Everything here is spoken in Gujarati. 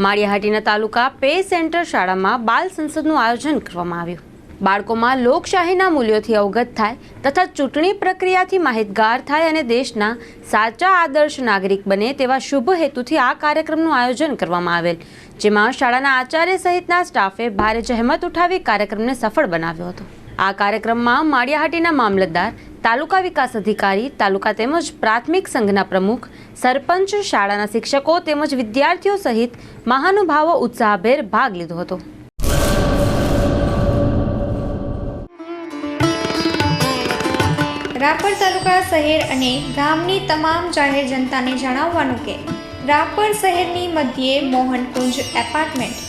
માળિયાહાટીના તાલુકા પે સેન્ટર શાળામાં બાલ સંસદનું આયોજન કરવામાં આવ્યું. બાળકોમાં લોકશાહીના મૂલ્યોથી અવગત થાય તથા ચૂંટણી પ્રક્રિયાથી માહિતગાર થાય અને દેશના સાચા આદર્શ નાગરિક બને તેવા શુભ હેતુથી આ કાર્યક્રમનું આયોજન કરવામાં આવેલ, જેમાં શાળાના આચાર્ય સહિતના સ્ટાફે ભારે જહેમત ઉઠાવી કાર્યક્રમને સફળ બનાવ્યો હતો. આ કાર્યક્રમમાં માળિયાહાટીના મામલતદાર, તાલુકા વિકાસ અધિકારી, તાલુકા તેમજ પ્રાથમિક સંઘના પ્રમુખ, સરપંચ, શાળાના શિક્ષકો તેમજ વિદ્યાર્થીઓ સહિત મહાનુભાવો ઉત્સાહભેર ભાગ લીધો હતો. રાપર તાલુકા શહેર અને ગામની તમામ જાહેર જનતાને જણાવવાનું કે, રાપર શહેરની મધ્યે મોહનકુંજ એપાર્ટમેન્ટ